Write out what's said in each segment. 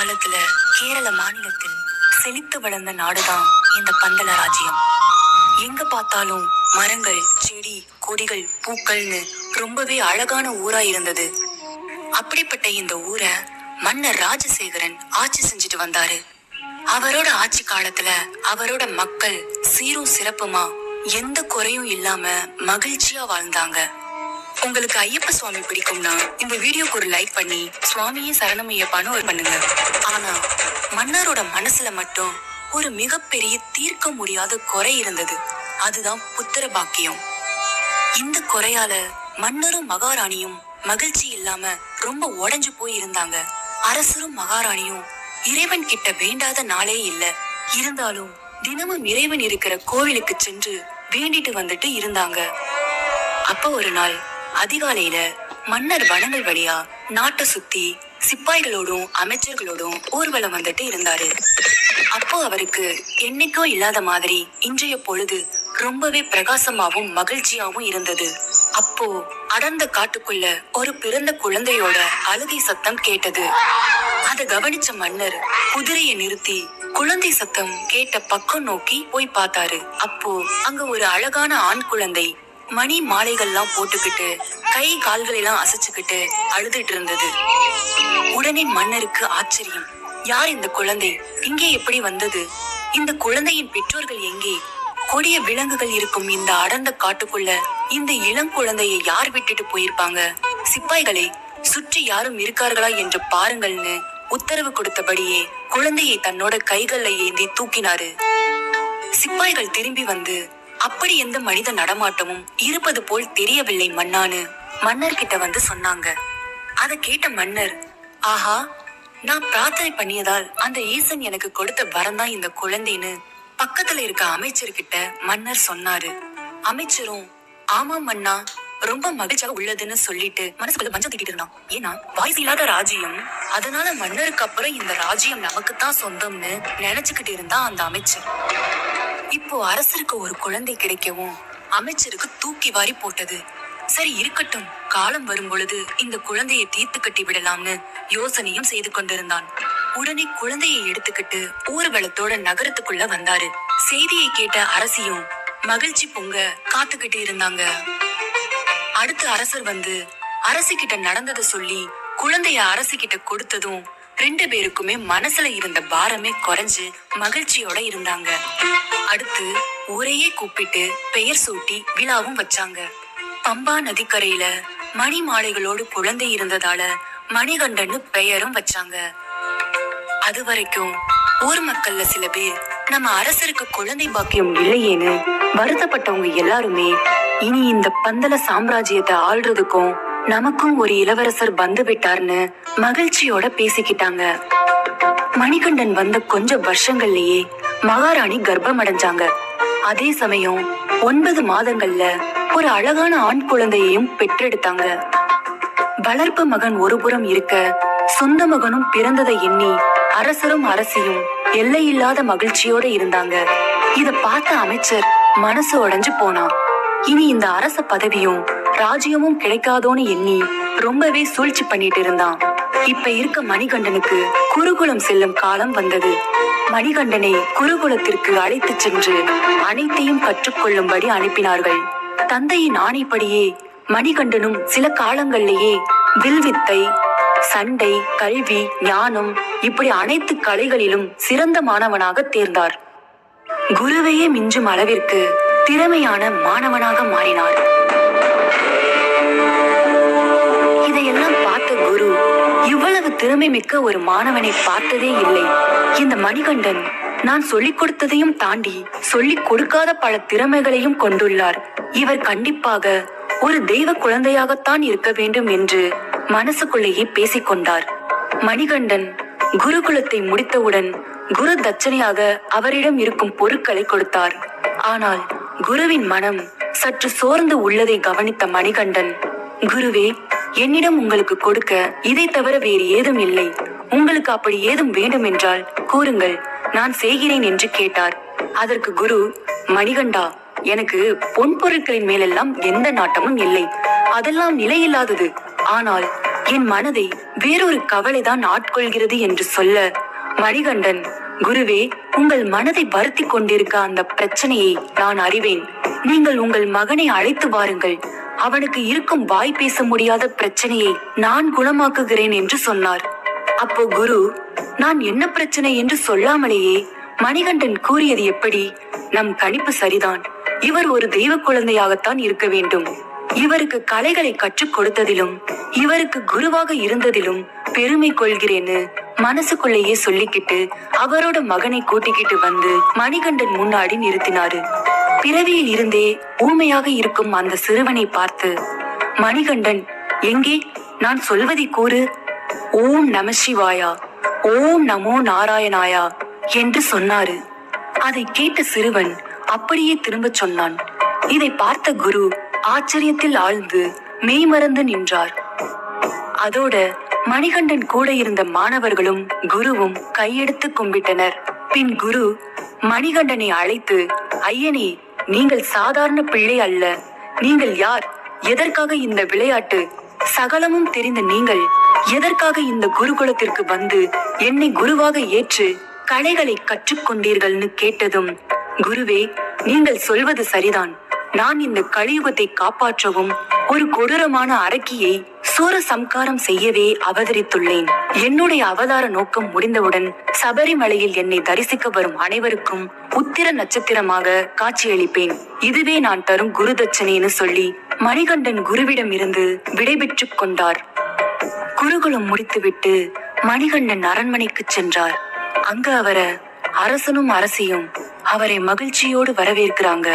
காலத்துல கேரள மாநிலத்தில் செழித்து வளர்ந்த நாடுதான் இந்த பந்தல ராஜ்யம். எங்க பார்த்தாலும் மரங்கள் செடி கொடிகள் பூக்கள்னு ரொம்பவே அழகான ஊரா இருந்தது. அப்படிப்பட்ட இந்த ஊரை மன்னர் ராஜசேகரன் ஆட்சி செஞ்சுட்டு வந்தாரு. அவரோட ஆட்சி காலத்துல அவரோட மக்கள் சீரும் சிறப்புமா எந்த குறையும் இல்லாம மகிழ்ச்சியா வாழ்ந்தாங்க. உங்களுக்கு ஐயப்ப சுவாமி பிடிக்கும்னா இந்த வீடியோக்கு ஒரு லைக் பண்ணி சுவாமியே சரணமையப்பான்னு ஒரு பண்ணுங்க. ஆனா மன்னரோட மனசுல மட்டும் ஒரு மிகப்பெரிய தீர்க்க முடியாத குறை இருந்தது. அதுதான் புத்திர பாக்கியம். இந்த குறையால மன்னரும் மகாராணியும் மகிழ்ச்சி இல்லாம ரொம்ப உடஞ்சு போய் இருந்தாங்க அரசரும் மகாராணியும் இறைவன் கிட்ட வேண்டாத நாளே இல்ல. இருந்தாலும் தினமும் இறைவன் இருக்கிற கோவிலுக்கு சென்று வேண்டிட்டு வந்துட்டு இருந்தாங்க. அப்ப ஒரு நாள் அதிகாலையில மன்னர் வனங்கள் வழியா நாட்டை சுத்தி சிப்பாய்களோடும் அமைச்சர்களோடும் ஊர்வலம் வந்துட்டு இருந்தாரு. அப்போ அவருக்கு என்னைக்கோ இல்லாத மாதிரி இன்றைய பொழுது ரொம்பவே பிரகாசமாவும் மகிழ்ச்சியாவும் இருந்தது. அப்போ அடர்ந்த காட்டுக்குள்ள ஒரு பிறந்த குழந்தையோட அழுகை சத்தம் கேட்டது. அதை கவனிச்ச மன்னர் குதிரையை நிறுத்தி குழந்தை சத்தம் கேட்ட பக்கம் நோக்கி போய் பார்த்தாரு. அப்போ அங்க ஒரு அழகான ஆண் குழந்தை மணி மாலைகள்லாம் போட்டுக்கிட்டு கை கால்களெல்லாம் அசைச்சுக்கிட்டு அழுதுட்டு இருந்தது. உடனே மன்னருக்கு ஆச்சரியம். யார் இந்த குழந்தை? இங்கே எப்படி வந்தது? இந்த குழந்தையின் பெற்றோர்கள் எங்கே? கொடிய விலங்குகள் இருக்கும் இந்த அடர்ந்த காட்டுக்குள்ள இந்த இளங்குழந்தையை யார் விட்டுட்டு போயிருப்பாங்க? சிப்பாய்களை சுற்றி யாரும் இருக்கார்களா என்று பாருங்கள்னு உத்தரவு கொடுத்தபடியே குழந்தையை தன்னோட கைகள்ல ஏந்தி தூக்கினாரு. சிப்பாய்கள் திரும்பி வந்து அப்படி எந்த மனித நடமாட்டமும் இருப்பது போல் தெரியவில்லை மன்னான்னு மன்னர்கிட்ட வந்து சொன்னாங்க. அத கேட்ட மன்னர் ஆஹா நான் பிரார்த்தனை பண்ணியதால் அந்த ஈசன் எனக்கு கொடுத்த வரந்தான் இந்த குழந்தைன்னு. பக்கத்துல இருக்க அமைச்சர்கிட்ட மன்னர் சொன்னாரு. அமைச்சரும் ஆமா மன்னா ரொம்ப மகிழ்ச்சியாக உள்ளதுன்னு சொல்லிட்டு மனசுக்குள்ள மஞ்சள் திட்டிட்டு இருந்தான். ஏன்னா வாய்ஸ் இல்லாத ராஜ்யம் அதனால மன்னருக்கு அப்புறம் இந்த ராஜ்யம் நமக்கு தான் சொந்தம்னு நினைச்சுக்கிட்டு இருந்தான் அந்த அமைச்சர். இப்போ அரசருக்கு ஒரு குழந்தை கிடைக்கவும் அமைச்சருக்கு தூக்கி வாரி போட்டது. சரி இருக்கட்டும். காலம் வரும் பொழுது இந்த குழந்தையை தீர்த்து கட்டி விடலாம்னு யோசனையும் செய்து கொண்டிருந்தான். உடனே குழந்தையை எடுத்துக்கிட்டு ஊர்வலத்தோட நகரத்துக்குள்ள வந்தாரு. செய்தியை கேட்ட அரசியும் மகிழ்ச்சி பொங்க காத்துக்கிட்டு இருந்தாங்க. அடுத்து அரசர் வந்து அரசு கிட்ட நடந்ததை சொல்லி குழந்தைய அரசு கிட்ட கொடுத்ததும் ரெண்டு பேருக்குமே மனசுல இருந்த பாரமே குறைஞ்சு மகிழ்ச்சியோட இருந்தாங்க. அடுத்து ஊரையே கூப்பிட்டு பெயர் சூட்டி விழாவும் வச்சாங்க. பம்பா நதிக்கரையில மணி மாலைகளோடு குழந்தை இருந்ததால மணிகண்டன்னு பெயரும் வச்சாங்க. அது வரைக்கும் ஊர் மக்கள்ல சில பேர் நம்ம அரசருக்கு குழந்தை பாக்கியம் இல்லையேன்னு வருத்தப்பட்டவங்க எல்லாருமே இனி இந்த பந்தல சாம்ராஜ்யத்தை ஆள்றதுக்கும் நமக்கும் ஒரு இளவரசர் வந்து விட்டார்னு மகிழ்ச்சியோட பேசிக்கிட்டாங்க. மணிகண்டன் வந்த கொஞ்ச வருஷங்கள்லயே மகாராணி கர்ப்பம் அடைஞ்சாங்க அதே சமயம் ஒன்பது மாதங்கள்ல ஒரு அழகான ஆண் குழந்தையையும் பெற்றெடுத்தாங்க. வளர்ப்பு மகன் ஒருபுறம் இருக்க சொந்த மகனும் பிறந்ததை எண்ணி அரசரும் அரசியும் எல்லையில்லாத மகிழ்ச்சியோட இருந்தாங்க. இத பார்த்த அமைச்சர் மனசு உடைஞ்சு போனான். இனி இந்த அரச பதவியும் ராஜ்யமும் கிடைக்காதோன்னு எண்ணி ரொம்பவே சூழ்ச்சி பண்ணிட்டு இருந்தான். இப்ப இருக்க மணிகண்டனுக்கு குருகுலம் செல்லும் காலம் வந்தது. மணிகண்டனை குருகுலத்திற்கு அழைத்துச் சென்று அனைத்தையும் கற்றுக்கொள்ளும்படி அனுப்பினார்கள். தந்தையின் ஆணைப்படியே மணிகண்டனும் சில காலங்களிலேயே வில்வித்தை சண்டை கல்வி ஞானம் இப்படி அனைத்து கலைகளிலும் சிறந்த மாணவனாக தேர்ந்தார். குருவையே மிஞ்சும் அளவிற்கு திறமையான மாணவனாக மாறினார். இதையெல்லாம் பார்த்த குரு இவ்வளவு திறமை மிக்க ஒரு மாணவனை பார்த்ததே இல்லை. இந்த மணிகண்டன் நான் சொல்லிக் கொடுத்ததையும் தாண்டி சொல்லிக் கொடுக்காத பல திறமைகளையும் கொண்டுள்ளார். இவர் கண்டிப்பாக ஒரு தெய்வ குழந்தையாகத்தான் இருக்க வேண்டும் என்று மனசுக்குள்ளேயே பேசிக்கொண்டார் மணிகண்டன் குருகுலத்தை முடித்தவுடன் குரு தட்சணையாக அவரிடம் இருக்கும் பொருட்களை கொடுத்தார். ஆனால் குருவின் மனம் சற்று சோர்ந்து உள்ளதை கவனித்த மணிகண்டன் குருவே என்னிடம் உங்களுக்கு கொடுக்க இதை தவிர வேறு ஏதும் இல்லை. உங்களுக்கு அப்படி ஏதும் வேண்டும் என்றால் கூறுங்கள். நான் செய்கிறேன் என்று கேட்டார். அதற்கு குரு மணிகண்டா எனக்கு பொன் பொருட்களின் மேலெல்லாம் எந்த நாட்டமும் இல்லை. அதெல்லாம் நிலையில்லாதது. ஆனால் என் மனதை வேறொரு கவலைதான் ஆட்கொள்கிறது என்று சொல்ல மணிகண்டன் குருவே உங்கள் மனதை வருத்தி கொண்டிருக்க அந்த பிரச்சனையை நான் அறிவேன். நீங்கள் உங்கள் மகனை அழைத்து வாருங்கள். அவனுக்கு இருக்கும் வாய் பேச முடியாத பிரச்சனையை நான் குணமாக்குகிறேன் என்று சொன்னார். அப்போ குரு நான் என்ன பிரச்சனை என்று சொல்லாமலேயே மணிகண்டன் கூறியது எப்படி? நம் கணிப்பு சரிதான். இவர் ஒரு தெய்வ குழந்தையாகத்தான் இருக்க வேண்டும். இவருக்கு கலைகளை கற்றுக் கொடுத்ததிலும் இவருக்கு குருவாக இருந்ததிலும் பெருமை கொள்கிறேன்னு மனசுக்குள்ளேயே சொல்லிக்கிட்டு அவரோட மகனை கூட்டிக்கிட்டு வந்து மணிகண்டன் முன்னாடி நிறுத்தினாரு. பிறவியில் இருந்தே ஊமையாக இருக்கும் அந்த சிறுவனை பார்த்து மணிகண்டன் எங்கே? நான் சொல்வதை கூறு. ஓம் நம சிவாயா ஓம் நமோ நாராயணாயா என்று சொன்னாரு. அதை கேட்ட சிறுவன் அப்படியே திரும்பச் சொன்னான். இதை பார்த்த குரு ஆச்சரியத்தில் ஆழ்ந்து மெய்மறந்து நின்றார். அதோட மணிகண்டன் கூட இருந்த மாணவர்களும் குருவும் கையெடுத்து கும்பிட்டனர். பின் குரு மணிகண்டனை அழைத்து ஐயனே நீங்கள் சாதாரண பிள்ளை அல்ல. நீங்கள் யார்? எதற்காக இந்த விளையாட்டு? சகலமும் தெரிந்த நீங்கள். எதற்காக இந்த குருகுலத்திற்கு வந்து என்னை குருவாக ஏற்று கலைகளை கற்றுக்கொண்டீர்கள்னு கேட்டதும் குருவே நீங்கள் சொல்வது சரிதான். நான் இந்த கலியுகத்தை காப்பாற்றவும் ஒரு கொடூரமான அரக்கியை சூர சம்காரம் செய்யவே அவதரித்துள்ளேன். என்னுடைய அவதார நோக்கம் முடிந்தவுடன் சபரிமலையில் என்னை தரிசிக்க வரும் அனைவருக்கும் உத்திர நட்சத்திரமாக காட்சியளிப்பேன். இதுவே நான் தரும் குரு தட்சணைன்னு சொல்லி மணிகண்டன் குருவிடம் இருந்து விடைபெற்றுக் கொண்டார். குருகுலம் முடித்துவிட்டு மணிகண்டன் அரண்மனைக்கு சென்றார். அங்கு அவர அரசனும் அரசியும் அவரை மகிழ்ச்சியோடு வரவேற்கிறாங்க.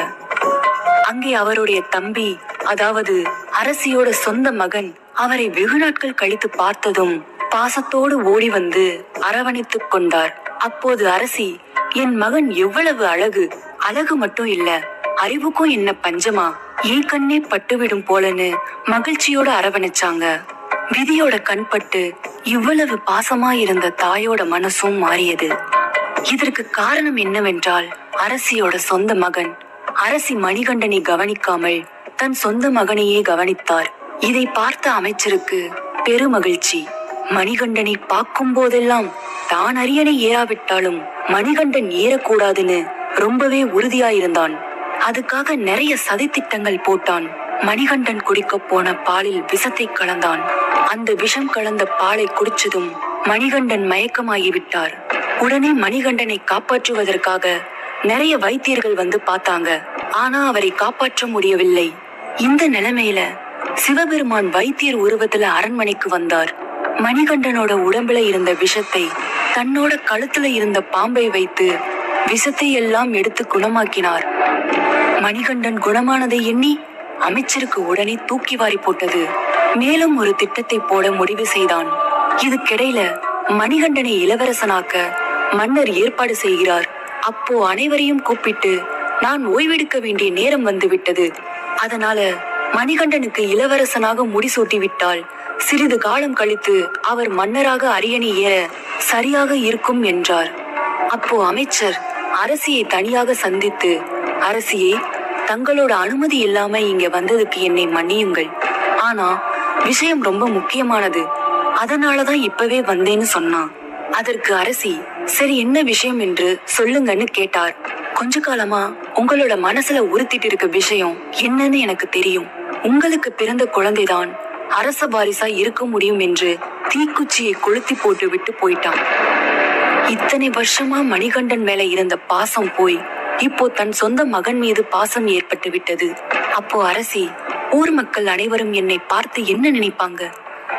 அங்கே அவருடைய தம்பி அதாவது அரசியோட சொந்த மகன் அவரை வெகு நாட்கள் கழித்து பார்த்ததும் பாசத்தோடு ஓடி வந்து அரவணைத்துக் கொண்டார். அப்போது அரசி என் மகன் எவ்வளவு அழகு அழகு மட்டும் இல்ல அறிவுக்கும் என்ன பஞ்சமா ஏன் கண்ணே பட்டுவிடும் போலன்னு மகிழ்ச்சியோட அரவணைச்சாங்க. விதியோட கண்பட்டு இவ்வளவு பாசமா இருந்த தாயோட மனசும் மாறியது. இதற்கு காரணம் என்னவென்றால் அரசியோட சொந்த மகன் அரசி மணிகண்டனை கவனிக்காமல் தன் சொந்த மகனையே கவனித்தார். இதை பார்த்த அமைச்சருக்கு பெருமகிழ்ச்சி. மணிகண்டனை பார்க்கும் போதெல்லாம் தான் அரியணை ஏறாவிட்டாலும் மணிகண்டன் ஏறக்கூடாதுன்னு ரொம்பவே உறுதியாயிருந்தான். அதுக்காக நிறைய சதித்திட்டங்கள் போட்டான். மணிகண்டன் குடிக்கப் போன பாலில் விஷத்தை கலந்தான். அந்த விஷம் கலந்த பாலை குடிச்சதும் மணிகண்டன் மயக்கமாகி விட்டார் உடனே மணிகண்டனை காப்பாற்றுவதற்காக நிறைய வைத்தியர்கள் வந்து பார்த்தாங்க. ஆனா அவரை காப்பாற்ற முடியவில்லை. இந்த நிலைமையில சிவபெருமான் வைத்தியர் உருவத்துல அரண்மனைக்கு வந்தார். மணிகண்டனோட உடம்புல இருந்த விஷத்தை தன்னோட கழுத்துல இருந்த பாம்பை வைத்து விஷத்தை எல்லாம் எடுத்து குணமாக்கினார். மணிகண்டன் குணமானதை எண்ணி அமைச்சருக்கு உடனே தூக்கி வாரி போட்டது. மேலும் ஒரு திட்டத்தை போட முடிவு செய்தான். இதுக்கிடையில மணிகண்டனை இளவரசனாக்க மன்னர் ஏற்பாடு செய்கிறார். அப்போ அனைவரையும் கூப்பிட்டு நான் ஓய்வெடுக்க வேண்டிய நேரம் வந்துவிட்டது. அதனால மணிகண்டனுக்கு இளவரசனாக முடிசூட்டி விட்டால் சிறிது காலம் கழித்து அவர் மன்னராக அரியணை ஏற சரியாக இருக்கும் என்றார். அப்போ அமைச்சர் அரசியை தனியாக சந்தித்து அரசியே தங்களோட அனுமதி இல்லாம இங்க வந்ததுக்கு என்னை மன்னியுங்கள். ஆனா விஷயம் ரொம்ப முக்கியமானது. அதனாலதான் இப்பவே வந்தேன்னு சொன்னான். அதற்கு அரசி சரி என்ன விஷயம் என்று சொல்லுங்கன்னு கேட்டார். கொஞ்ச காலமா உங்களோட மனசுல உறுத்திட்டு இருக்க விஷயம் என்னன்னு எனக்கு தெரியும். உங்களுக்கு பிறந்த குழந்தைதான் அரச வாரிசா இருக்க முடியும் என்று தீக்குச்சியை கொளுத்தி போட்டு விட்டு போயிட்டான். இத்தனை வருஷமா மணிகண்டன் மேல இருந்த பாசம் போய் இப்போ தன் சொந்த மகன் மீது பாசம் ஏற்பட்டு விட்டது. அப்போ அரசி ஊர் மக்கள் அனைவரும் என்னை பார்த்து என்ன நினைப்பாங்க?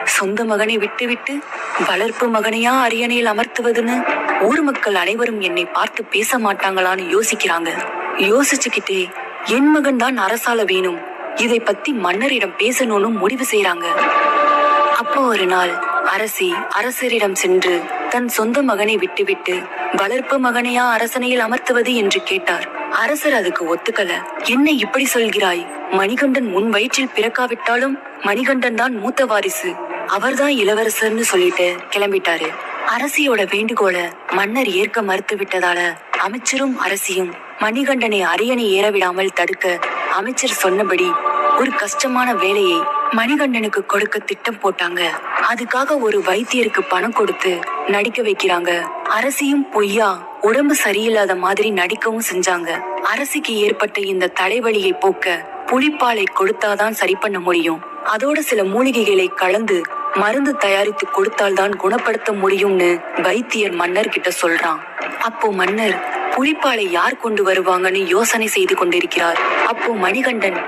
சொந்த மகனை விட்டுவிட்டு வளர்ப்பு மகனையா அரியணையில் அமர்த்துவதுன்னு ஊர் மக்கள் அனைவரும் என்னை பார்த்து பேச மாட்டாங்களான்னு யோசிக்கிறாங்க. யோசிச்சுக்கிட்டே என் மகன் தான் அரசால வேணும். இதை பத்தி மன்னரிடம் பேசணும்னு முடிவு செய்யறாங்க அப்போ ஒரு நாள் அரசி அரசரிடம் சென்று தன் சொந்த மகனை விட்டுவிட்டு வளர்ப்பு மகனையா அரசனையில் அமர்த்துவது? என்று கேட்டார். அரசர் அதுக்கு ஒத்துக்கல. என்ன இப்படி சொல்கிறாய்? மணிகண்டன் முன் வயிற்றில் பிறக்காவிட்டாலும் மணிகண்டன் தான் மூத்த வாரிசு. அவர்தான் இளவரசர்னு சொல்லிட்டு கிளம்பிட்டாரு. அரசியோட வேண்டுகோள மன்னர் ஏற்க மறுத்து விட்டதால அமைச்சரும் அரசியும் மணிகண்டனை அரியணை ஏறவிடாமல் தடுக்க அமைச்சர் சொன்னபடி ஒரு கஷ்டமான வேலையை மணிகண்டனுக்கு கொடுக்க திட்டம் போட்டாங்க. அதுக்காக ஒரு வைத்தியருக்கு பணம் கொடுத்து நடிக்க வைக்கிறாங்க. அரசியும் பொய்யா உடம்பு சரியில்லாத மாதிரி நடிக்கவும் செஞ்சாங்க. அரசிக்கு ஏற்பட்ட இந்த தலைவலியை போக்க புளிப்பாலை கொடுத்தாதான் சரி பண்ண முடியும். அதோட சில மூலிகைகளை கலந்து மருந்து தயாரித்து கொடுத்தால்தான் குணப்படுத்த முடியும்னு வைத்தியர் மன்னர் கிட்ட சொல்றான். அப்போ மன்னர் புலிப்பாலை யார் கொண்டு வருவாங்கன்னு யோசனை செய்து கொண்டிருக்கிறார். அப்போ மணிகண்டன்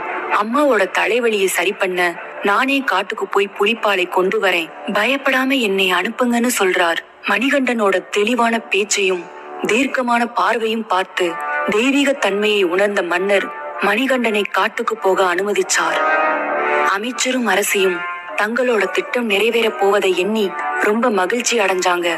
அம்மாவோட தலைவலியை சரி பண்ண நானே காட்டுக்கு போய் புலிப்பாலை கொண்டு வரேன். பயப்படாம என்னை அனுப்புங்கன்னு சொல்றார். மணிகண்டனோட தெளிவான பேச்சையும் தீர்க்கமான பார்வையும் பார்த்து தெய்வீக தன்மையை உணர்ந்த மன்னர் மணிகண்டனை காட்டுக்கு போக அனுமதிச்சார். அமைச்சரும் அரசியும் தங்களோட திட்டம் நிறைவேறப் போவதை எண்ணி ரொம்ப மகிழ்ச்சி அடைஞ்சாங்க.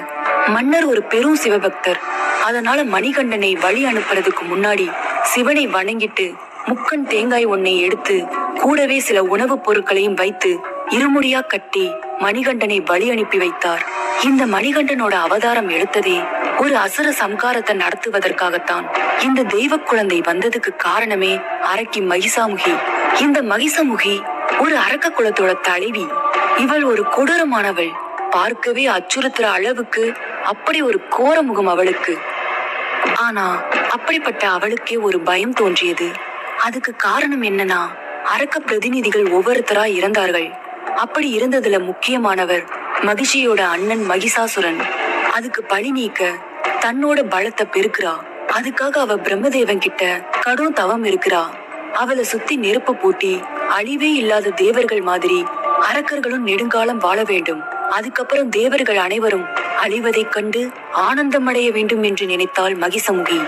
மன்னர் ஒரு பெரும் சிவபக்தர். அதனால மணிகண்டனை வழி அனுப்புறதுக்கு முன்னாடி சிவனை வணங்கிட்டு முக்கன் தேங்காய் ஒன்னை எடுத்து கூடவே சில உணவுப் பொருட்களையும் வைத்து இருமுடியா கட்டி மணிகண்டனை வழி அனுப்பி வைத்தார். இந்த மணிகண்டனோட அவதாரம் எடுத்ததே ஒரு அசுர சம்காரத்தை நடத்துவதற்காகத்தான். இந்த தெய்வ குழந்தை வந்ததுக்கு காரணமே அரக்கி மகிசாமுகி இந்த மகிசமுகி ஒரு அரக்க குலத்தோட தலைவி இவள் ஒரு கொடூரமானவள். பார்க்கவே அச்சுறுத்துற அளவுக்கு அப்படி ஒரு கோர முகம் அவளுக்கு. ஆனா அப்படிப்பட்ட அவளுக்கே ஒரு பயம் தோன்றியது. அதுக்கு காரணம் என்னன்னா அரக்க பிரதிநிதிகள் ஒவ்வொருத்தரா இறந்தார்கள். அப்படி இருந்ததுல முக்கியமானவர் மகிஷியோட அண்ணன் மகிஷாசுரன். அதுக்கு பழி நீக்க தன்னோட பலத்தை பெருக்குறா. அதுக்காக அவ பிரம்மதேவன் கிட்ட கடும் தவம் இருக்கிறா. அவளை சுத்தி நெருப்பு பூட்டி அழிவே இல்லாத தேவர்கள் மாதிரி அரக்கர்களும் நெடுங்காலம் வாழ வேண்டும். அதுக்கப்புறம் தேவர்கள் அனைவரும் அழிவதைக் கண்டு ஆனந்தமடைய வேண்டும் என்று நினைத்தாள் மகிசமுகி.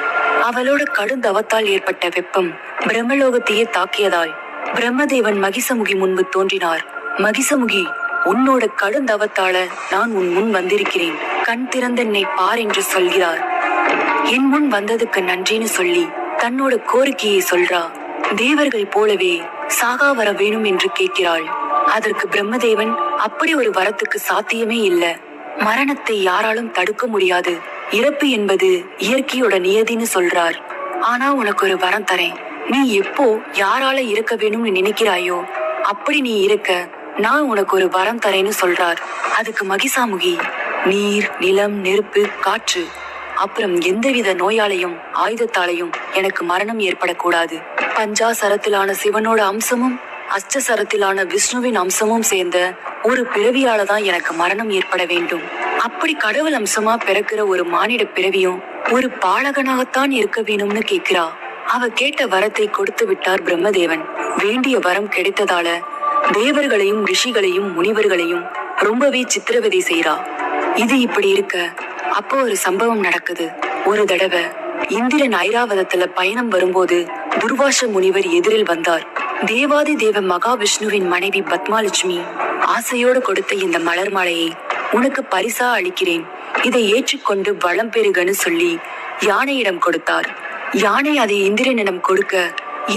அவளோட கடும் தவத்தால் ஏற்பட்ட வெப்பம் பிரம்மலோகத்தையே தாக்கியதால் பிரம்மதேவன் மகிசமுகி முன்பு தோன்றினார். மகிசமுகி உன்னோட கடும் தவத்தால நான் உன் முன் வந்திருக்கிறேன். கண் திறந்த என்னை பார் என்று சொல்கிறார். என் முன் வந்ததுக்கு நன்றின்னு சொல்லி தன்னோட கோரிக்கையை சொல்றா. தேவர்கள் போலவே சாகா வர வேணும் என்று கேட்கிறாள். அதற்கு பிரம்மதேவன் அப்படி ஒரு வரத்துக்கு சாத்தியமே இல்ல. மரணத்தை யாராலும் தடுக்க முடியாது. இறப்பு என்பது இயற்கையோட நியதின்னு சொல்றார். ஆனா உனக்கு ஒரு வரம் தரேன். நீ எப்போ யாரால இருக்க வேணும்னு நினைக்கிறாயோ அப்படி நீ இருக்க நான் உனக்கு ஒரு வரம் தரேன்னு சொல்றார். அதுக்கு மகிசாமுகி நீர் நிலம் நெருப்பு காற்று அப்புறம் எந்தவித நோயாலையும் ஆயுதத்தாலையும் எனக்கு மரணம் ஏற்படக்கூடாது. பஞ்சாசரத்திலான சிவனோட அம்சமும் அஷ்டசரத்திலான விஷ்ணுவின் அம்சமும் சேர்ந்த ஒரு பிறவியால தான் எனக்கு மரணம் ஏற்பட வேண்டும். அப்படி கடவுள் அம்சமா பிறக்கிற ஒரு மானிட பிறவியும் ஒரு பாலகனாகத்தான் இருக்க வேணும்னு கேக்குறா அவ கேட்ட வரத்தை கொடுத்து விட்டார் பிரம்மதேவன். வேண்டிய வரம் கிடைத்ததால தேவர்களையும் ரிஷிகளையும் முனிவர்களையும் ரொம்பவே சித்திரவதை செய்யறா இது இப்படி இருக்க அப்போ ஒரு சம்பவம் நடக்குது. ஒரு தடவை இந்திரன் ஐராவதத்துல பயணம் வரும்போது துர்வாச முனிவர் எதிரில் வந்தார். தேவாதி தேவ மகாவிஷ்ணுவின் மனைவி பத்மாலட்சுமி ஆசையோடு கொடுத்த இந்த மலர் மாலையை உனக்கு பரிசா அளிக்கிறேன். இதை ஏற்றுக்கொண்டு வளம் பெறுகன்னு சொல்லி யானையிடம் கொடுத்தார். யானை அதை இந்திரனிடம் கொடுக்க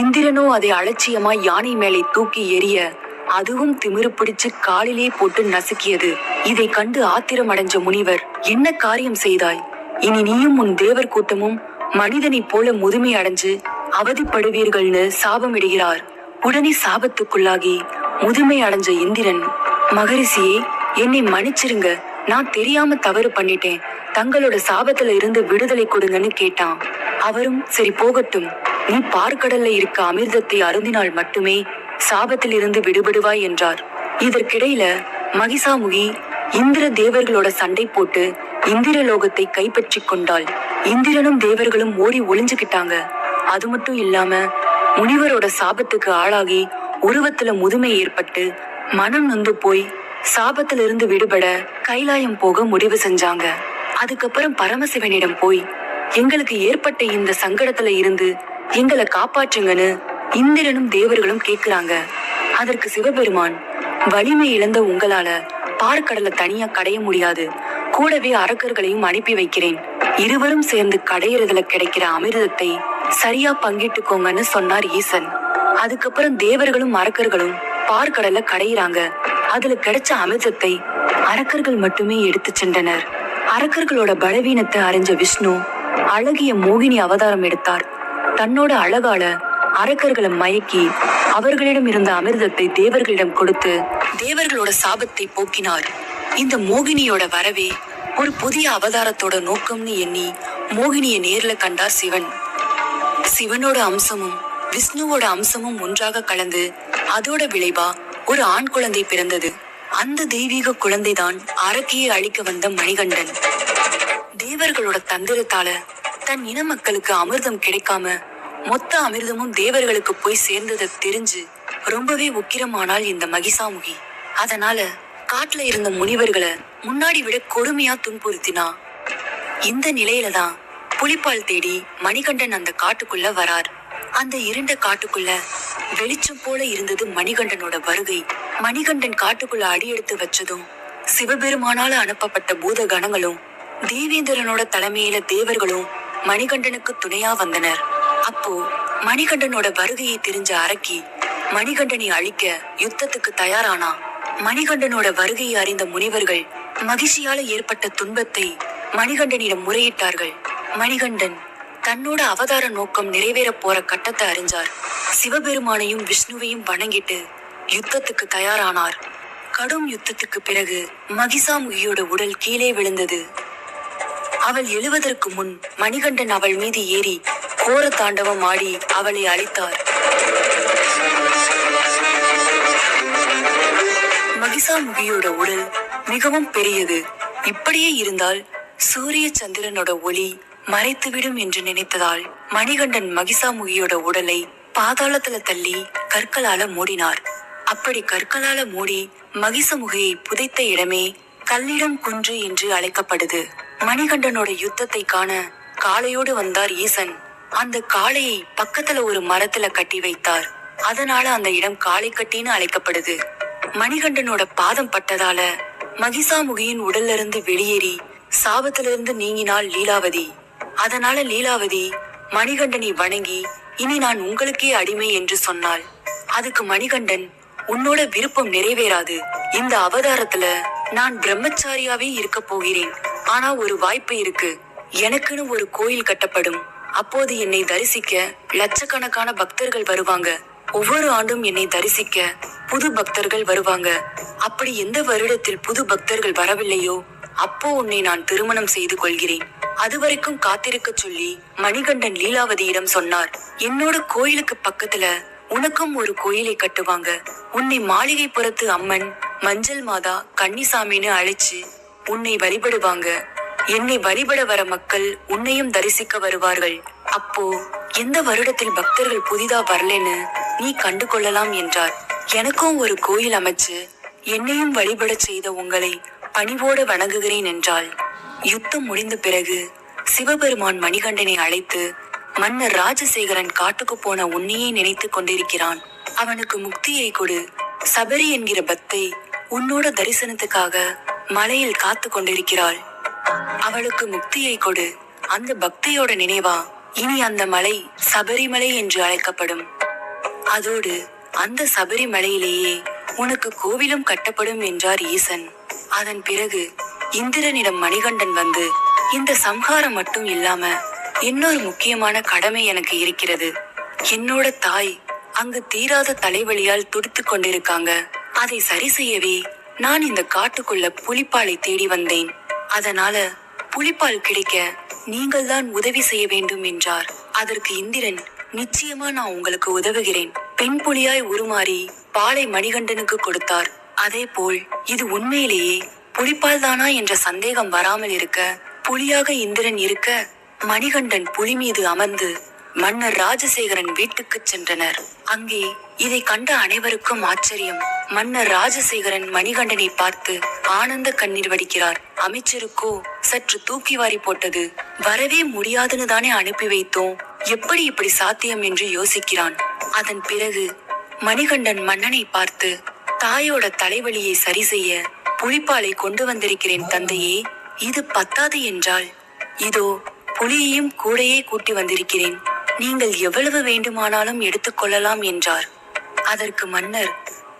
இந்திரனோ அதை அலட்சியமா யானை மேலே தூக்கி எறிய அதுவும் திமிரு பிடிச்சு காலிலே போட்டு நசுக்கியது. இதை கண்டு ஆத்திரம் அடைஞ்ச முனிவர் என்ன காரியம் செய்தாய்? இனி நீயும் உன் தேவர் கூட்டமும் மனிதனைப் போல முதுமை அடைஞ்சு அவதிப்படுவீர்கள்னு சாபமிடுகிறார். உடனே சாபத்துக்குள்ளாகி முதுமை அடைஞ்ச இந்திரன் மகரிஷியே என்னை மன்னிச்சிருங்க. நான் தெரியாம தவறு பண்ணிட்டேன். தங்களோட சாபத்துல இருந்து விடுதலை கொடுங்கன்னு கேட்டான். அவரும் சரி போகட்டும். நீ பார்க்கடல்ல இருக்க அமிர்தத்தை அருந்தினால் மட்டுமே சாபத்தில் இருந்து விடுபடுவாய் என்றார். இதற்கிடையில மகிசாமுகி இந்திர தேவர்களோட சண்டை போட்டு இந்திரலோகத்தை கைப்பற்றி கொண்டாள். இந்திரனும் தேவர்களும் ஓடி ஒளிஞ்சுக்கிட்டாங்க அது மட்டும் இல்லாம முனிவரோட சாபத்துக்கு ஆளாகி உருவத்துல முதுமை ஏற்பட்டு மனம் நொந்து போய் சாபத்துல இருந்து விடுபட கைலாயம் போக முடிவு செஞ்சாங்க. அதுக்கப்புறம் பரமசிவனிடம் போய் எங்களுக்கு ஏற்பட்ட இந்த சங்கடத்துல இருந்து எங்களை காப்பாற்றுங்கன்னு இந்திரனும் தேவர்களும் கேக்குறாங்க அதற்கு சிவபெருமான் வலிமை இழந்த உங்களால பார்க்கடலை தனியா கடைய முடியாது. கூடவே அரக்கர்களையும் அனுப்பி வைக்கிறேன். இருவரும் சேர்ந்து கடையிறதுல கிடைக்கிற அமிர்தத்தை சரியா பங்கிட்டுக்கோங்கன்னு சொன்னார் ஈசன். அதுக்கப்புறம் தேவர்களும் அரக்கர்களும் பார்க்கடல கடையிறாங்க. அதுல கிடைச்ச அமிர்தத்தை அரக்கர்கள் மட்டுமே எடுத்து சென்றனர். அரக்கர்களோட பலவீனத்தை அறிஞ்ச விஷ்ணு அழகிய மோகினி அவதாரம் எடுத்தார். தன்னோட அழகால அரக்கர்களை மயக்கி அவர்களிடம் இருந்த அமிர்தத்தை தேவர்களிடம் கொடுத்து தேவர்களோட சாபத்தை போக்கினார். இந்த மோகினியோட வரவே ஒரு புதிய அவதாரத்தோட நோக்கம்னு எண்ணி மோகினியை நேர்ல கண்டார் சிவன். சிவனோட அம்சமும் விஷ்ணுவோட அம்சமும் ஒன்றாக கலந்து அதோட விளைவா ஒரு ஆண் குழந்தை பிறந்தது. அந்த தெய்வீக குழந்தைதான் அரக்கியை அழிக்க வந்த மணிகண்டன். தேவர்களோட தந்திரத்தால தன் இன மக்களுக்கு அமிர்தம் கிடைக்காம மொத்த அமிர்தமும் தேவர்களுக்கு போய் சேர்ந்ததை தெரிஞ்சு ரொம்பவே உக்கிரமானாள் இந்த மகிசாமுகி அதனால காட்டுல இருந்த முனிவர்களை முன்னாடி விட கொடுமையா துன்புறுத்தினா. இந்த நிலையில தான் புலிப்பால் தேடி மணிகண்டன் அந்த காட்டுக்குள்ள வரார். அந்த இருண்ட காட்டுக்குள்ள வெளிச்சம் போல இருந்தது மணிகண்டனோட வருகை. மணிகண்டன் காட்டுக்குள்ள அடியெடுத்து வச்சதும் சிவபெருமானால அனுப்பப்பட்ட பூத கணங்களும் தேவேந்திரனோட தலைமையில தேவர்களும் மணிகண்டனுக்கு துணையா வந்தனர். அப்போ மணிகண்டனோட வருகையை தெரிஞ்ச அரக்கி மணிகண்டனை அழிக்க யுத்தத்துக்கு தயாரானா? மணிகண்டனோட வருகையை அறிந்த முனிவர்கள் மகிழ்ச்சியால ஏற்பட்ட துன்பத்தை மணிகண்டனிடம் முறையிட்டார்கள். மணிகண்டன் தன்னோட அவதார நோக்கம் நிறைவேறப் போற கட்டத்தை அறிஞ்சார். சிவபெருமானையும் விஷ்ணுவையும் வணங்கிட்டு யுத்தத்துக்கு தயாரானார். கடும் யுத்தத்துக்கு பிறகு மகிசாமுகியோட உடல் கீழே விழுந்தது. அவள் எழுவதற்கு முன் மணிகண்டன் அவள் மீது ஏறி கோர தாண்டவம் ஆடி அவளை அழித்தார். மகிசாமுகியோட உடல் மிகவும் பெரியது. இப்படியே இருந்தால் சூரிய சந்திரனோட ஒளி மறைத்துவிடும் என்று நினைத்ததால் மணிகண்டன் மகிசாமுகியோட உடலை பாதாளத்துல தள்ளி கற்களால மூடினார். அப்படி கற்களால மூடி மகிசமுகையை புதைத்த இடமே கல்லிடம் குன்று என்று அழைக்கப்படுது. மணிகண்டனோட யுத்தத்தை காண காளையோடு வந்தார் ஈசன். அந்த காளையை பக்கத்துல ஒரு மரத்துல கட்டி வைத்தார். அதனால அந்த இடம் காளைக்கட்டின்னு அழைக்கப்படுது. மணிகண்டனோட பாதம் பட்டதால மகிசாமுகியின் உடல்ல இருந்து வெளியேறி சாபத்திலிருந்து நீங்கினாள் லீலாவதி. அதனால லீலாவதி மணிகண்டனை வணங்கி இனி நான் உங்களுக்கே அடிமை என்று சொன்னாள். அதுக்கு மணிகண்டன் உன்னோட விருப்பம் நிறைவேறாது. இந்த அவதாரத்துல நான் பிரம்மச்சாரியாவே இருக்க போகிறேன். ஆனா ஒரு வாய்ப்பு இருக்கு. எனக்குன்னு ஒரு கோயில் கட்டப்படும். அப்போது என்னை தரிசிக்க லட்சக்கணக்கான பக்தர்கள் வருவாங்க. ஒவ்வொரு ஆண்டும் என்னை தரிசிக்க புது பக்தர்கள் வருவாங்க. அப்படி எந்த வருடத்தில் புது பக்தர்கள் வரவில்லையோ அப்போ உன்னை நான் திருமணம் செய்து கொள்கிறேன். அதுவரைக்கும் காத்திருக்க சொல்லி மணிகண்டன் லீலாவதியிடம் சொன்னார். என்னோட கோயிலுக்கு பக்கத்துல உனக்கும் ஒரு கோயிலை கட்டுவாங்க. உன்னை மாளிகைப்புறத்து அம்மன் மஞ்சள் மாதா கன்னிசாமின்னு அழைச்சு உன்னை வழிபடுவாங்க. என்னை வழிபட வர மக்கள் உன்னையும் தரிசிக்க வருவார்கள். அப்போ எந்த வருடத்தில் பக்தர்கள் புதிதா வரலன்னு நீ கண்டு கொள்ளலாம் என்றார். எனக்கும் ஒரு கோயில் அமைச்சு என்னையும் வழிபடச் செய்த உங்களை பணிவோடு வணங்குகிறேன் என்றாள். யுத்தம் முடிந்த பிறகு சிவபெருமான் மணிகண்டனை அழைத்து மன்னர் ராஜசேகரன் காட்டுக்கு போன உன்னையே நினைத்துக் கொண்டிருக்கிறான். அவனுக்கு முக்தியை கொடு. சபரி என்கிற பக்தை உன்னோட தரிசனத்துக்காக மலையில் காத்து கொண்டிருக்கிறாள். அவளுக்கு முக்தியை கொடு. அந்த பக்தியோட நினைவா. இனி அந்த மலை சபரிமலை என்று அழைக்கப்படும். அதோடு அந்த சபரிமலையிலேயே உனக்கு கோவிலும் கட்டப்படும் என்றார் ஈசன். அதன் பிறகு இந்திரனிடம் மணிகண்டன் வந்து இந்த சம்ஹாரம் மட்டும் இல்லாம இன்னொரு முக்கியமான கடமை எனக்கு இருக்கிறது. என்னோட தாய் அங்கு தீராத தலைவலியால் துடித்து கொண்டிருக்காங்க. அதை சரி செய்யவே நான் இந்த காட்டுக்குள்ள புலிப்பாலை தேடி வந்தேன். அதனால புலிப்பால் கிடைக்க நீங்கள் தான் உதவி செய்ய வேண்டும் என்றார். அதற்கு இந்திரன் நிச்சயமா நான் உங்களுக்கு உதவுகிறேன். பெண் புலியாய் உருமாறி பாலை மணிகண்டனுக்கு கொடுத்தார். அதே போல் இது உண்மையிலேயே புலிப்பால் தானா என்ற சந்தேகம் வராமல் இருக்க புலியாக இந்திரன் இருக்க மணிகண்டன் புலி மீது அமர்ந்து மன்னர் ராஜசேகரன் வீட்டுக்குச் சென்றனர். அங்கே இதை கண்ட அனைவருக்கும் ஆச்சரியம். மன்னர் ராஜசேகரன் மணிகண்டனை பார்த்து ஆனந்த கண்ணீர் வடிக்கிறார். அமைச்சருக்கோ சற்று தூக்கி வாரி போட்டது வரவே முடியாதுன்னு தானே அனுப்பி வைத்தோம். எப்படி இப்படி சாத்தியம்? என்று யோசிக்கிறான். அதன் பிறகு மணிகண்டன் மன்னனை பார்த்து தாயோட தலைவலியை சரி செய்ய புலிப்பாலை கொண்டு வந்திருக்கிறேன் தந்தையே. இது பத்தாது என்றால் இதோ புலியையும் கூடையே கூட்டி வந்திருக்கிறேன். நீங்கள் எவ்வளவு வேண்டுமானாலும் எடுத்துக்கொள்ளலாம் என்றார். அதற்கு மன்னர்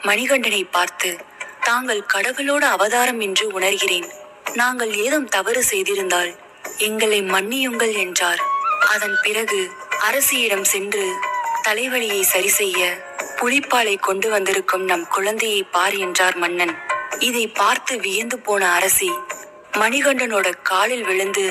மணிகண்டனை பார்த்து தாங்கள் கடவுளோட அவதாரம் என்று உணர்கிறேன். நாங்கள் ஏதும் தவறு செய்திருந்தால் எங்களை மன்னியுங்கள் என்றார். அதன் பிறகு அரசியிடம் சென்று தலைவலியை சரி செய்ய புலிப்பாலை கொண்டு வந்திருக்கும் நம் குழந்தையை பார் என்றார் மன்னன். இதை பார்த்து வியந்து போன அரசி மணிகண்டனோட காலில் விழுந்து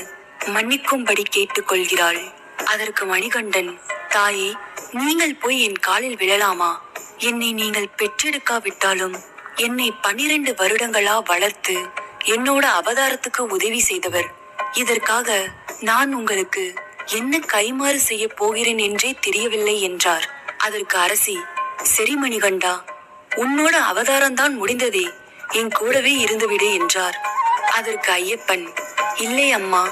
மன்னிக்கும்படி கேட்டுக்கொள்கிறாள் அதற்கு மணிகண்டன் தாயே நீங்கள் போய் என் காலில் விழலாமா? என்னை நீங்கள் பெற்றெடுக்காவிட்டாலும் என்னை பன்னிரண்டு வருடங்களா வளர்த்து என்னோட அவதாரத்துக்கு உதவி செய்தவர். இதற்காக நான் உங்களுக்கு என்ன கைமாறு செய்ய போகிறேன் என்றே தெரியவில்லை என்றார். அதற்கு அரசி சரி மணிகண்டா உன்னோட அவதாரம்தான் முடிந்ததே. என் கூடவே இருந்துவிடு என்றார். அதற்கு ஐயப்பன் இல்லை அம்மா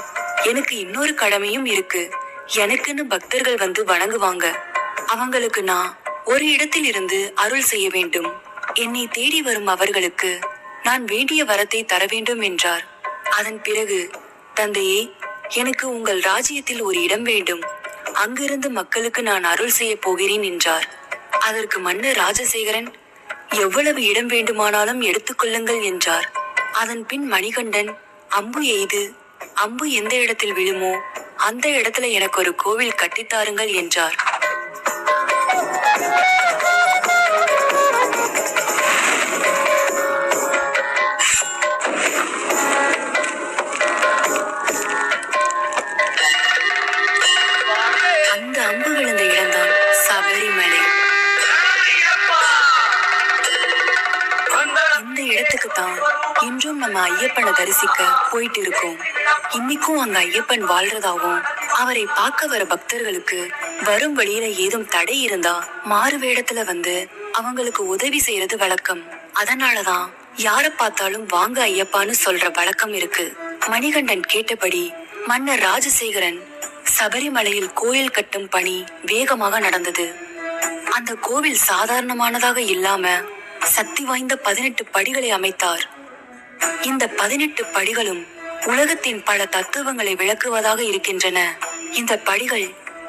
எனக்கு இன்னொரு கடமையும் இருக்கு. எனக்குன்னு பக்தர்கள் வந்து வணங்குவாங்க. அவங்களுக்கு நான் ஒரு இடத்தில் இருந்து அருள் செய்ய வேண்டும். என்னை தேடி வரும் அவர்களுக்கு நான் வேண்டிய வரத்தை தர வேண்டும் என்றார். அதன் பிறகு தந்தையே எனக்கு உங்கள் ராஜ்யத்தில் ஒரு இடம் வேண்டும். அங்கிருந்து மக்களுக்கு நான் அருள் செய்ய போகிறேன் என்றார். அதற்கு மன்னர் ராஜசேகரன் எவ்வளவு இடம் வேண்டுமானாலும் எடுத்துக்கொள்ளுங்கள் என்றார். அதன் பின் மணிகண்டன் அம்பு எய்து அம்பு எந்த இடத்தில் விழுமோ அந்த இடத்துல எனக்கு ஒரு கோவில் கட்டித்தாருங்கள் என்றார். ஐயப்பனை தரிசிக்க போயிட்டு இருக்கோம் இன்னைக்கும் அங்க ஐயப்பன் வாழ்றதாவும் அவரை பார்க்க வர பக்தர்களுக்கு வரும் வழியில ஏதும் தடை இருந்தா மாறு வேடத்துல வந்து அவங்களுக்கு உதவி செய்யறது வழக்கம். அதனாலதான் யார பார்த்தாலும் வாங்க ஐயப்பான்னு சொல்ற வழக்கம் இருக்கு. மணிகண்டன் கேட்டபடி மன்னர் ராஜசேகரன் சபரிமலையில் கோயில் கட்டும் பணி வேகமாக நடந்தது. அந்த கோவில் சாதாரணமானதாக இல்லாம சக்தி வாய்ந்த பதினெட்டு படிகளை அமைத்தார். இந்த பதினெட்டு படிகளும் உலகத்தின் பல தத்துவங்களை விளக்குவதாக இருக்கின்றன. இந்த படிகள்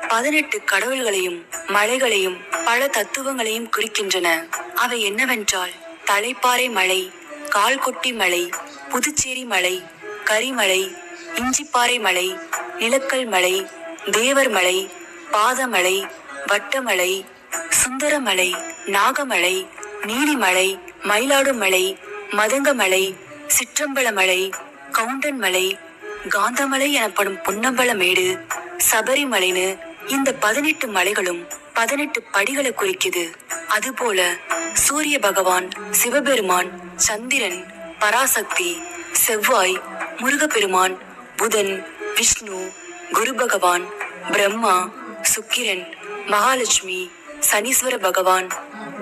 பதினெட்டு கடவுள்களையும் மலைகளையும் பல தத்துவங்களையும் குறிக்கின்றன. அவை என்னவென்றால் தலைப்பாறை மலை கால்கொட்டி மலை புதுச்சேரி மலை கரிமலை இஞ்சிப்பாறை மலை நிலக்கல் மலை தேவர் மலை பாதமலை வட்டமலை சுந்தரமலை நாகமலை நீலிமலை மயிலாடுமலை மதங்கமலை சிற்றம்பலமலை கவுண்டன்மலை காந்தமலை எனப்படும் பொன்னம்பலமேடு சபரிமலைன்னு இந்த பதினெட்டு மலைகளும் பதினெட்டு படிகளை குறிக்குது. அதுபோல சூரிய பகவான் சிவபெருமான் சந்திரன் பராசக்தி செவ்வாய் முருகப்பெருமான் புதன் விஷ்ணு குரு பகவான் பிரம்மா சுக்கிரன் மகாலட்சுமி சனீஸ்வர பகவான்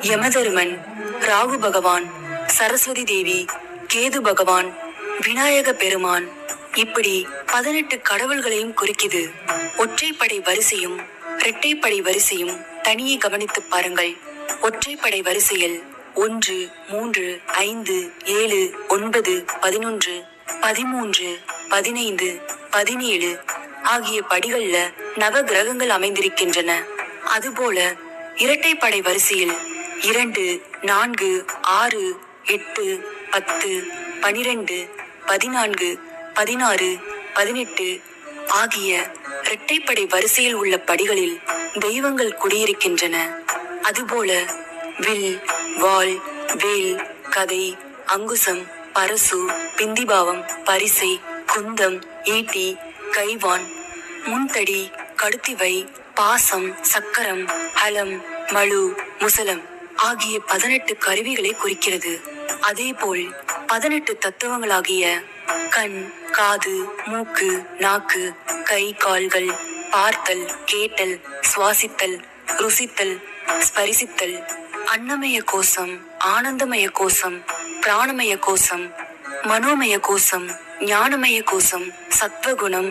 யமதருமன் ராகு பகவான் சரஸ்வதி தேவி கேது பகவான் விநாயக பெருமான் இப்படி பதினெட்டு கடவுள்களையும் குறிக்குது. ஒற்றைப்படை வரிசையும் இரட்டைப்படை வரிசையும் தனியே கவனித்துப் பாருங்கள். ஒற்றைப்படை வரிசையில் ஒன்று மூன்று ஐந்து ஏழு ஒன்பது பதினொன்று பதிமூன்று பதினைந்து பதினேழு ஆகிய படிகள்ல நவ கிரகங்கள் அமைந்திருக்கின்றன. அதுபோல இரட்டைப்படை வரிசையில் இரண்டு நான்கு ஆறு எட்டு பத்து பனிரெண்டு பதினான்கு பதினாறு பதினெட்டு ஆகிய இரட்டைப்படை வரிசையில் உள்ள படிகளில் தெய்வங்கள் குடியிருக்கின்றன. அதுபோல வில் வாள் வேல் கதை அங்குசம் பரசு பிந்திபாவம் பரிசை குந்தம் ஈட்டி கைவான் முன்தடி கடுத்திவை பாசம் சக்கரம் ஹலம் மழு முசலம் ஆகிய பதினெட்டு கருவிகளை குறிக்கிறது. அதேபோல் பதினெட்டு தத்துவங்களாகிய கண் காது மூக்கு நாக்கு கை கால்கள் பார்த்தல் கேட்டல் சுவாசித்தல் ருசித்தல் ஸ்பரிசித்தல் அன்னமய கோஷம் ஆனந்தமய கோஷம் பிராணமய கோஷம் மனோமய கோஷம் ஞானமய கோஷம் சத்வகுணம்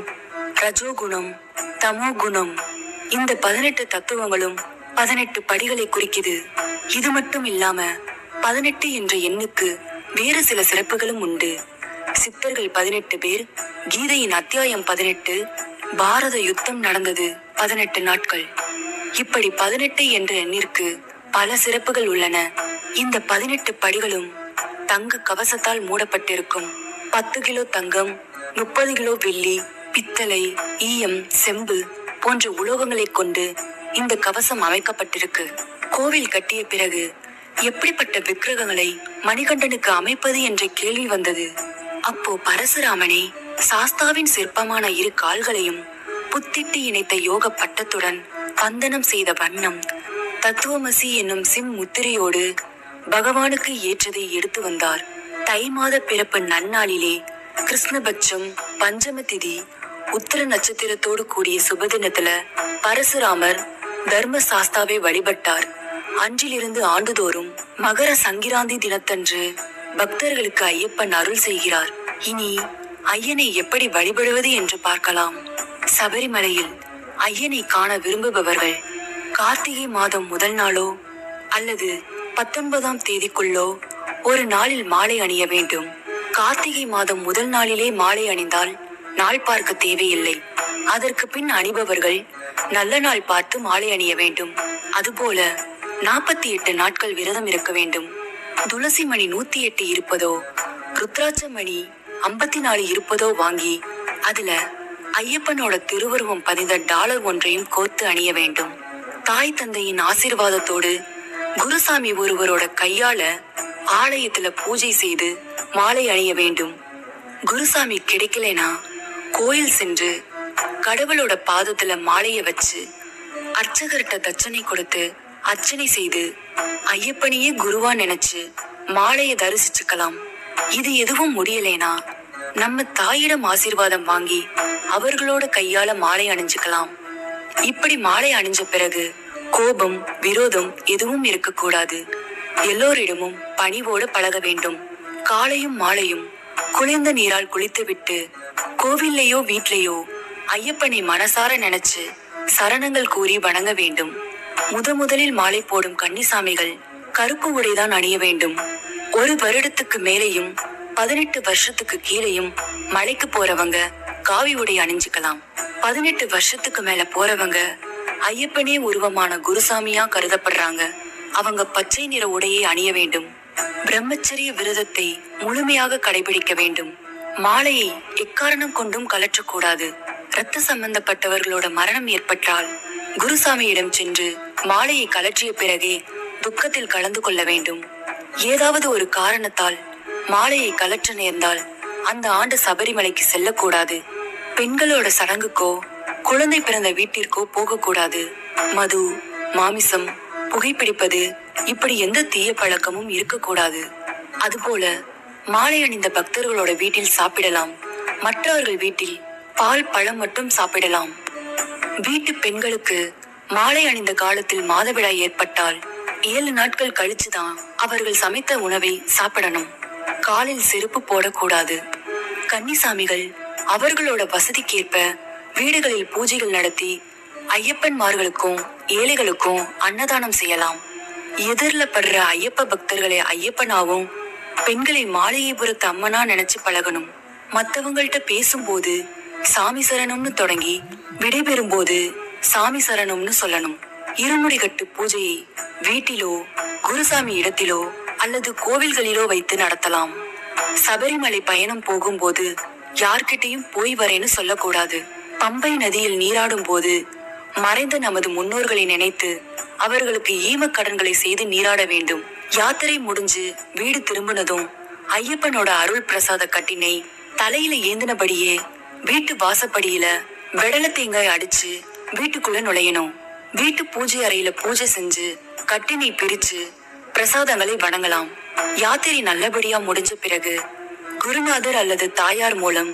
ரஜோகுணம் தமோகுணம். இந்த பதினெட்டு தத்துவங்களும் பதினெட்டு படிகளை குறிக்குது. இது மட்டும் இல்லாம பதினெட்டு என்ற எண்ணுக்கு வேறு சில சிறப்புகளும் உண்டு. சித்தர்கள் பதினெட்டு பேர் கீதையின் அத்தியாயம் பதினெட்டு பாரத யுத்தம் நடந்தது பதினெட்டு நாட்கள். இப்படி பதினெட்டு என்ற எண்ணிற்கு பல சிறப்புகள் உள்ளன. இந்த பதினெட்டு படிகளும் தங்க கவசத்தால் மூடப்பட்டிருக்கும். பத்து கிலோ தங்கம் முப்பது கிலோ வெள்ளி பித்தளை ஈயம் செம்பு போன்ற உலோகங்களைக் கொண்டு இந்த கவசம் அமைக்கப்பட்டிருக்கு. கோவில் கட்டிய பிறகு எப்படிப்பட்ட விக்கிரகங்களை மணிகண்டனுக்கு அமைப்பது என்ற கேள்வி வந்தது. அப்போ பரசுராமனே சாஸ்தாவின் சிற்பமான இரு கால்களையும் புத்திட்டு இணைத்த யோக பட்டத்துடன் பந்தனம் செய்த வண்ணம் தத்துவமசி என்னும் சிம் முத்திரையோடு பகவானுக்கு ஏற்றதை எடுத்து வந்தார். தை மாத பிறப்பு நன்னாளிலே கிருஷ்ணபட்சம் பஞ்சம திதி உத்தர நட்சத்திரத்தோடு கூடிய சுபதினத்துல பரசுராமர் தர்ம சாஸ்தாவை வழிபட்டார். அன்றிலிருந்து ஆண்டுதோறும் மகர சங்கிராந்தி தினத்தன்று பக்தர்களுக்கு ஐயப்பன் அருள் செய்கிறார். இனி ஐயனை எப்படி வழிபடுவது என்று பார்க்கலாம். சபரிமலையில் ஐயனை காண விரும்புபவர்கள் கார்த்திகை மாதம் முதல் நாளோ அல்லது பத்தொன்பதாம் தேதிக்குள்ளோ ஒரு நாளில் மாலை அணிய வேண்டும். கார்த்திகை மாதம் முதல் நாளிலே மாலை அணிந்தால் நாள் பார்க்க தேவையில்லை. அதற்கு பின் அணிபவர்கள் நல்ல நாள் பார்த்து மாலை அணிய வேண்டும். அதுபோல நாற்பத்தி எட்டு நாட்கள் விரதம் இருக்க வேண்டும். துளசி மணி நூத்தி எட்டு இருப்பதோ ருத்ராட்ச மணி ஐம்பத்தி நாலு இருப்பதோ வாங்கி அதுல ஐயப்பனோட திருவுருவம் பதிந்த டாலர் ஒன்றையும் கோர்த்து அணிய வேண்டும். தாய் தந்தையின் ஆசீர்வாதத்தோடு குருசாமி ஒருவரோட கையால ஆலயத்துல பூஜை செய்து மாலை அணிய வேண்டும். குருசாமி கிடைக்கலனா கோயில் சென்று கடவுளோட பாதத்துல மாலைய வச்சு அர்ச்சகர்கிட்ட தட்சணை கொடுத்து அர்ச்சனை செய்து ஐயப்பனையே குருவா நினைச்சு மாலையை தரிசிச்சுக்கலாம். இது எதுவும் முடியலேனா? நம்ம தாயிடம் ஆசீர்வாதம் வாங்கி அவர்களோட கையால மாலை அணிஞ்சுக்கலாம். இப்படி மாலை அணிஞ்ச பிறகு கோபம் விரோதம் எதுவும் இருக்கக்கூடாது. எல்லோரிடமும் பணிவோடு பழக வேண்டும். காலையும் மாலையும் குளிர்ந்த நீரால் குளித்துவிட்டு கோவில்லையோ வீட்லையோ ஐயப்பனை மனசார நினைச்சு சரணங்கள் கூறி வணங்க வேண்டும். முத முதலில் மாலை போடும் கன்னிசாமிகள் கருப்பு உடைதான் அணிய வேண்டும். ஒரு வருடத்துக்கு மேலேயும் பதினெட்டு வருஷத்துக்கு கீழேயும் மலைக்கு போறவங்க காவி உடை அணிஞ்சுக்கலாம். பதினெட்டு வருஷத்துக்கு மேல போறவங்க ஐயப்பனே உருவமான குருசாமியா கருதப்படுறாங்க. அவங்க பச்சை நிற உடையை அணிய வேண்டும். பிரம்மச்சரிய விரதத்தை முழுமையாக கடைபிடிக்க வேண்டும். மாலையை எக்காரணம் கொண்டும் கலற்றக்கூடாது. இரத்த சம்பந்தப்பட்டவர்களோட மரணம் ஏற்பட்டால் குருசாமியிடம் சென்று மாலையை கலற்றிய பிறகே துக்கத்தில் கலந்து கொள்ள வேண்டும். ஏதாவது ஒரு காரணத்தால் மாலையை கலற்ற நேர்ந்தால் அந்த ஆண்டு சபரிமலைக்கு செல்லக்கூடாது. பெண்களோட சடங்குக்கோ குழந்தை பிறந்த வீட்டிற்கோ போகக்கூடாது. மது மாமிசம் புகைப்பிடிப்பது இப்படி எந்த தீய பழக்கமும் இருக்கக்கூடாது. அதுபோல மாலை அணிந்த பக்தர்களோட வீட்டில் சாப்பிடலாம். மற்றவர்கள் வீட்டில் பால் பழம் மட்டும் சாப்பிடலாம். வீட்டு பெண்களுக்கு மாலை அணிந்த காலத்தில் மாதவிழா ஏற்பட்டால் ஏழு நாட்கள் கழிச்சுதான் அவர்கள் சமைத்த உணவை சாப்பிடணும். காலில் செருப்பு போடக்கூடாது. கன்னிசாமிகள் அவர்களோட வசதிக்கேற்ப வீடுகளில் பூஜைகள் நடத்தி ஐயப்பன்மார்களுக்கும் ஏழைகளுக்கும் அன்னதானம் செய்யலாம். எதிரில படுற ஐயப்ப பக்தர்களை ஐயப்பனாவும் பெண்களை மாளிகைபுரத்து அம்மனா நினைச்சு பழகணும். மத்தவங்கள்ட்ட பேசும்போது சாமி சரணம்னு தொடங்கி விடைபெறும்போது சாமி சரணம்னு சொல்லணும். இருமுடி கட்டு பூஜையை வீட்டிலோ குருசாமி இடத்திலோ அல்லது கோவில்களிலோ வைத்து நடத்தலாம். சபரிமலை பயணம் போகும்போது யார்கிட்டயும் போய் வரேன்னு சொல்லக்கூடாது. பம்பை நதியில் நீராடும் போது மறைந்த நமது முன்னோர்களை நினைத்து அவர்களுக்கு ஈமக்கடன்களை செய்து நீராட வேண்டும். யாத்திரை முடிஞ்சு வீடு திரும்பினதும் ஐயப்பனோட அருள் பிரசாத கட்டினை தலையில ஏந்தினபடியே வீட்டு வாசப்படியில வெடல தேங்காய் அடிச்சு வீட்டுக்குள்ள நுழையணும். வீட்டு பூஜை அறையில பூஜை செஞ்சு கட்டினை பிரிச்சு பிரசாதங்களை வணங்கலாம். யாத்திரை நல்லபடியா முடிஞ்ச பிறகு குருநாதர் அல்லது தாயார் மூலம்